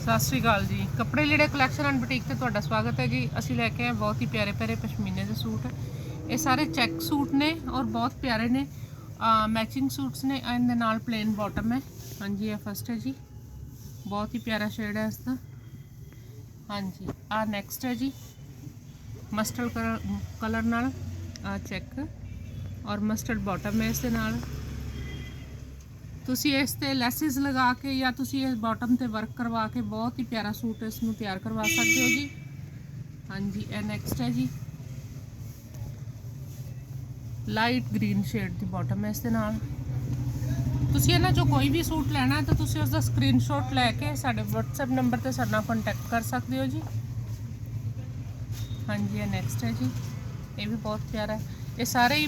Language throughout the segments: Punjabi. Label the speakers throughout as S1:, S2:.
S1: ਸਤਿ ਸ਼੍ਰੀ ਅਕਾਲ ਜੀ। ਕੱਪੜੇ ਲੀੜੇ ਕਲੈਕਸ਼ਨ ਐਂਡ ਬੁਟੀਕ ਤੇ ਤੁਹਾਡਾ ਸਵਾਗਤ ਹੈ ਜੀ। ਅਸੀਂ ਲੈ ਕੇ ਆਏ ਬਹੁਤ ਹੀ ਪਿਆਰੇ ਪਿਆਰੇ ਪਸ਼ਮੀਨੇ ਦੇ ਸੂਟ। ਇਹ ਸਾਰੇ ਚੈੱਕ ਸੂਟ ਨੇ ਔਰ ਬਹੁਤ ਪਿਆਰੇ ਨੇ। ਮੈਚਿੰਗ ਸੂਟਸ ਨੇ ਐਂਡ ਦੇ ਨਾਲ ਪਲੇਨ ਬਾਟਮ ਹੈ। ਹਾਂਜੀ, ਇਹ ਫਸਟ ਹੈ ਜੀ। ਬਹੁਤ ਹੀ ਪਿਆਰਾ ਸ਼ੇਡ ਹੈ ਇਸ ਦਾ। ਹਾਂਜੀ ਆ ਨੈਕਸਟ ਹੈ ਜੀ। ਮਸਟਰਡ ਕਲਰ ਨਾਲ ਆ ਚੈੱਕ ਔਰ ਮਸਟਰਡ ਬਾਟਮ ਹੈ ਇਸ ਦੇ ਨਾਲ। ਤੁਸੀਂ ਇਸ ਤੇ ਲੈਸਿਸ ਲਗਾ ਕੇ ਜਾਂ ਤੁਸੀਂ ਇਸ ਬਾਟਮ ਤੇ ਵਰਕ ਕਰਵਾ ਕੇ ਬਹੁਤ ਹੀ ਪਿਆਰਾ ਸੂਟ ਇਸ ਨੂੰ ਤਿਆਰ ਕਰਵਾ ਸਕਦੇ ਹੋ ਜੀ। ਹਾਂਜੀ, ਇਹ ਨੈਕਸਟ ਹੈ ਜੀ। ਲਾਈਟ ਗ੍ਰੀਨ ਸ਼ੇਡ ਦੀ ਬਾਟਮ ਹੈ ਇਸ ਦੇ ਨਾਲ। ਤੁਸੀਂ ਇਹਨਾਂ ਚੋਂ ਕੋਈ ਵੀ ਸੂਟ ਲੈਣਾ ਹੈ ਤਾਂ ਤੁਸੀਂ ਉਸ ਦਾ ਸਕਰੀਨਸ਼ਾਟ ਲੈ ਕੇ ਸਾਡੇ WhatsApp ਨੰਬਰ ਤੇ ਸਾਡੇ ਨਾਲ ਕੰਟੈਕਟ ਕਰ ਸਕਦੇ ਹੋ ਜੀ। ਹਾਂਜੀ, ਇਹ ਨੈਕਸਟ ਹੈ ਜੀ। ਇਹ ਵੀ ਬਹੁਤ ਪਿਆਰਾ ਹੈ। ਇਹ ਸਾਰੇ ਹੀ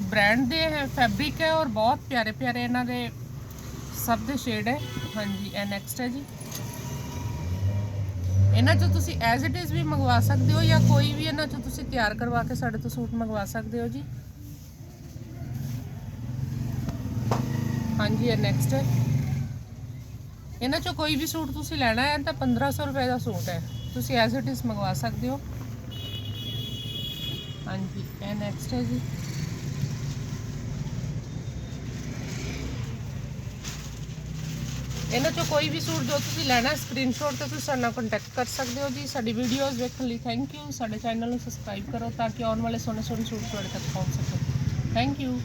S1: ਬ੍ਰਾਂਡ ਦੇ ਫੈਬਰਿਕ ਹੈ ਔਰ ਬਹੁਤ ਪਿਆਰੇ ਪਿਆਰੇ ਇਹਨਾਂ ਦੇ ਸਭ ਦੇ ਸ਼ੇਡ ਹੈ। ਹਾਂਜੀ, ਇਹ ਨੈਕਸਟ ਹੈ ਜੀ। ਇਹਨਾਂ ਚੋਂ ਤੁਸੀਂ ਐਜ਼ ਇਟ ਇਜ਼ ਵੀ ਮੰਗਵਾ ਸਕਦੇ ਹੋ ਜਾਂ ਕੋਈ ਵੀ ਇਹਨਾਂ ਚੋਂ ਤੁਸੀਂ ਤਿਆਰ ਕਰਵਾ ਕੇ ਸਾਡੇ ਤੋਂ ਸੂਟ ਮੰਗਵਾ ਸਕਦੇ ਹੋ ਜੀ। ਹਾਂਜੀ, ਇਹ ਨੈਕਸਟ ਹੈ। ਇਹਨਾਂ ਚੋਂ ਕੋਈ ਵੀ ਸੂਟ ਤੁਸੀਂ ਲੈਣਾ ਹੈ ਤਾਂ 1500 ਰੁਪਏ ਦਾ ਸੂਟ ਹੈ। ਤੁਸੀਂ ਐਜ਼ ਇਟ ਇਜ਼ ਮੰਗਵਾ ਸਕਦੇ ਹੋ। ਹਾਂਜੀ, ਇਹ ਨੈਕਸਟ ਹੈ ਜੀ। ਇਹਨਾਂ ਚੋਂ ਕੋਈ ਵੀ ਸੂਟ ਜੋ ਤੁਸੀਂ ਲੈਣਾ ਸਕਰੀਨਸ਼ਾਟ ਤੇ ਤੁਸੀਂ ਸਾਡੇ ਨਾਲ ਕੰਟੈਕਟ ਕਰ ਸਕਦੇ ਹੋ ਜੀ। ਸਾਡੀ ਵੀਡੀਓਜ਼ ਵੇਖਣ ਲਈ ਥੈਂਕ ਯੂ ਸਾਡੇ ਚੈਨਲ ਨੂੰ ਸਬਸਕ੍ਰਾਈਬ ਕਰੋ ਤਾਂ ਕਿ ਆਉਣ ਵਾਲੇ ਸੋਹਣੇ ਸੋਹਣੇ ਸੂਟ ਤੁਹਾਡੇ ਤੱਕ ਪਹੁੰਚ ਸਕਣ ਥੈਂਕ ਯੂ